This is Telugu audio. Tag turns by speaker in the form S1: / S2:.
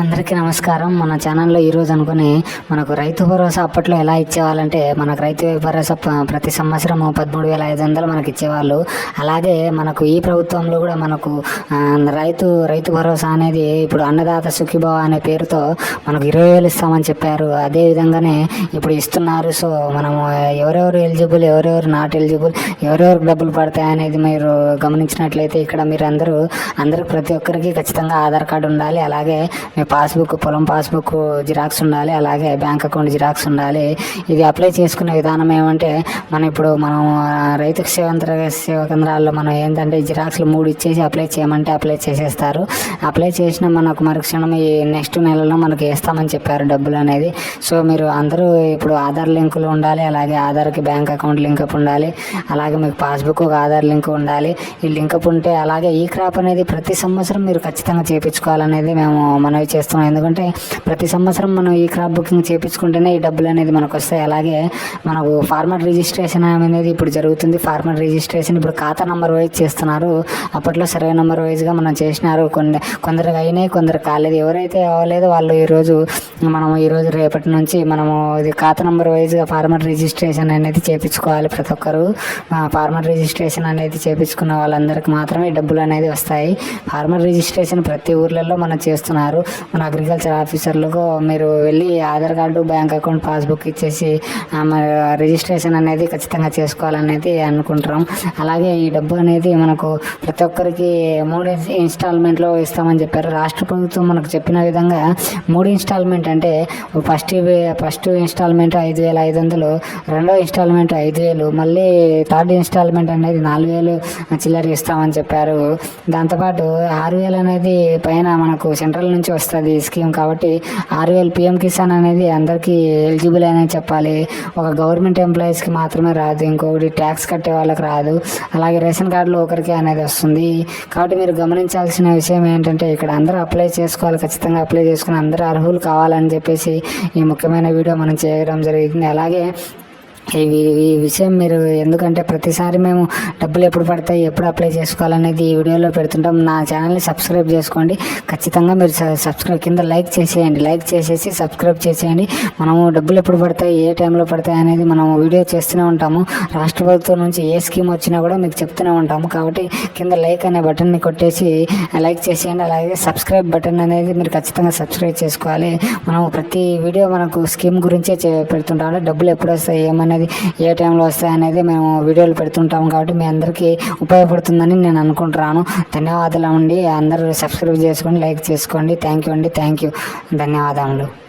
S1: అందరికీ నమస్కారం. మన ఛానల్లో ఈరోజు అనుకుని మనకు రైతు భరోసా అప్పట్లో ఎలా ఇచ్చేవాళ్ళంటే మనకు రైతు భరోసా ప్రతి సంవత్సరం పదమూడు వేల ఐదు వందలు మనకి ఇచ్చేవాళ్ళు. అలాగే మనకు ఈ ప్రభుత్వంలో కూడా మనకు రైతు రైతు భరోసా అనేది ఇప్పుడు అన్నదాత సుఖీభవ అనే పేరుతో మనకు ఇరవై వేలు ఇస్తామని చెప్పారు. అదే విధంగానే ఇప్పుడు ఇస్తున్నారు. సో మనము ఎవరెవరు ఎలిజిబుల్ ఎవరెవరు నాట్ ఎలిజిబుల్ ఎవరెవరికి డబ్బులు పడతాయి అనేది మీరు గమనించినట్లయితే ఇక్కడ మీరు అందరూ అందరూ ప్రతి ఒక్కరికి ఖచ్చితంగా ఆధార్ కార్డు ఉండాలి. అలాగే మీ పాస్బుక్ పొలం పాస్బుక్ జిరాక్స్ ఉండాలి అలాగే బ్యాంక్ అకౌంట్ జిరాక్స్ ఉండాలి. ఇది అప్లై చేసుకునే విధానం ఏమంటే మనం ఇప్పుడు మనం రైతు సేవంత్ర సేవా కేంద్రాల్లో మనం ఏంటంటే జిరాక్స్లు మూడు ఇచ్చేసి అప్లై చేయమంటే అప్లై చేసేస్తారు. అప్లై చేసిన మనకు మరుక్షణం ఈ నెక్స్ట్ నెలలో మనకి వేస్తామని చెప్పారు డబ్బులు అనేది. సో మీరు అందరూ ఇప్పుడు ఆధార్ లింకులు ఉండాలి అలాగే ఆధార్కి బ్యాంక్ అకౌంట్ లింకప్ ఉండాలి అలాగే మీకు పాస్బుక్ ఒక ఆధార్ లింక్ ఉండాలి. ఈ లింకప్ ఉంటే అలాగే ఈ క్రాప్ అనేది ప్రతి సంవత్సరం మీరు ఖచ్చితంగా చేయించుకోవాలనేది మేము మనవి చేస్తున్నాం. ఎందుకంటే ప్రతి సంవత్సరం మనం ఈ క్రాప్ బుకింగ్ చేయించుకుంటేనే ఈ డబ్బులు అనేది మనకు వస్తాయి అలాగే మనకు ఫార్మర్ రిజిస్ట్రేషన్ అనేది ఇప్పుడు జరుగుతుంది. ఫార్మర్ రిజిస్ట్రేషన్ ఇప్పుడు ఖాతా నంబర్ వైజ్ చేస్తున్నారు. అప్పట్లో సర్వే నంబర్ వైజ్గా మనం చేసినారు. కొన్ని కొందరికి అయినాయి కొందరు కాలేదు. ఎవరైతే అవ్వలేదో వాళ్ళు ఈరోజు మనం ఈరోజు రేపటి నుంచి మనము ఇది ఖాతా నంబర్ వైజ్గా ఫార్మర్ రిజిస్ట్రేషన్ అనేది చేయించుకోవాలి ప్రతి ఒక్కరు. ఫార్మర్ రిజిస్ట్రేషన్ అనేది చేయించుకున్న వాళ్ళందరికీ మాత్రమే ఈ డబ్బులు అనేది వస్తాయి. ఫార్మర్ రిజిస్ట్రేషన్ ప్రతి ఊర్లలో మనం చేస్తున్నారు. మన అగ్రికల్చర్ ఆఫీసర్లకు మీరు వెళ్ళి Aadhaar card bank account passbook ఇచ్చేసి మరి రిజిస్ట్రేషన్ అనేది ఖచ్చితంగా చేసుకోవాలనేది అనుకుంటున్నాం. అలాగే ఈ డబ్బు అనేది మనకు ప్రతి ఒక్కరికి మూడు ఇన్స్టాల్మెంట్లో ఇస్తామని చెప్పారు. రాష్ట్ర ప్రభుత్వం మనకు చెప్పిన విధంగా మూడు ఇన్స్టాల్మెంట్ అంటే ఫస్ట్ ఫస్ట్ ఇన్స్టాల్మెంట్ ఐదు వేల ఐదు వందలు రెండో ఇన్స్టాల్మెంట్ ఐదు వేలు మళ్ళీ థర్డ్ ఇన్స్టాల్మెంట్ అనేది నాలుగు వేలు చిల్లర ఇస్తామని చెప్పారు. దాంతోపాటు ఆరు వేలు అనేది పైన మనకు సెంట్రల్ నుంచి వస్తుంది ఈ స్కీమ్ కాబట్టి ఆరు వేలు పిఎం కిసాన్ అనేది అందరికీ ఎలిజిబుల్ అనే చెప్పాలి. ఒక గవర్నమెంట్ ఎంప్లాయీస్కి మాత్రమే రాదు. ఇంకొకటి ట్యాక్స్ కట్టే వాళ్ళకి రాదు. అలాగే రేషన్ కార్డులో ఒకరికి అనేది వస్తుంది. కాబట్టి మీరు గమనించాల్సిన విషయం ఏంటంటే ఇక్కడ అందరూ అప్లై చేసుకోవాలి. ఖచ్చితంగా అప్లై చేసుకుని అందరూ అర్హులు కావాలని చెప్పేసి ఈ ముఖ్యమైన వీడియో మనం చేయడం జరిగింది. అలాగే ఈ ఈ విషయం మీరు ఎందుకంటే ప్రతిసారి మేము డబ్బులు ఎప్పుడు పడతాయి ఎప్పుడు అప్లై చేసుకోవాలనేది ఈ వీడియోలో పెడుతుంటాం. నా ఛానల్ని సబ్స్క్రైబ్ చేసుకోండి. ఖచ్చితంగా మీరు సబ్స్క్రైబ్ కింద లైక్ చేసేయండి. లైక్ చేసేసి సబ్స్క్రైబ్ చేసేయండి. మనము డబ్బులు ఎప్పుడు పడతాయి ఏ టైంలో పడతాయి అనేది మనం వీడియో చేస్తూనే ఉంటాము. రాష్ట్ర ప్రభుత్వం నుంచి ఏ స్కీమ్ వచ్చినా కూడా మీకు చెప్తూనే ఉంటాము. కాబట్టి కింద లైక్ అనే బటన్ని కొట్టేసి లైక్ చేసేయండి. అలాగే సబ్స్క్రైబ్ బటన్ అనేది మీరు ఖచ్చితంగా సబ్స్క్రైబ్ చేసుకోవాలి. మనం ప్రతి వీడియో మనకు స్కీమ్ గురించే చే- పెడుతుంటాము. డబ్బులు ఎప్పుడు వస్తాయి ఏమనేది ఏ టైంలో వస్తాయి అనేది మేము వీడియోలు పెడుతుంటాం కాబట్టి మీ అందరికీ ఉపయోగపడుతుందని నేను అనుకుంటున్నాను. ధన్యవాదాలు అండి. అందరూ సబ్స్క్రైబ్ చేసుకోండి లైక్ చేసుకోండి. థ్యాంక్ యూ అండి. థ్యాంక్ యూ ధన్యవాదములు.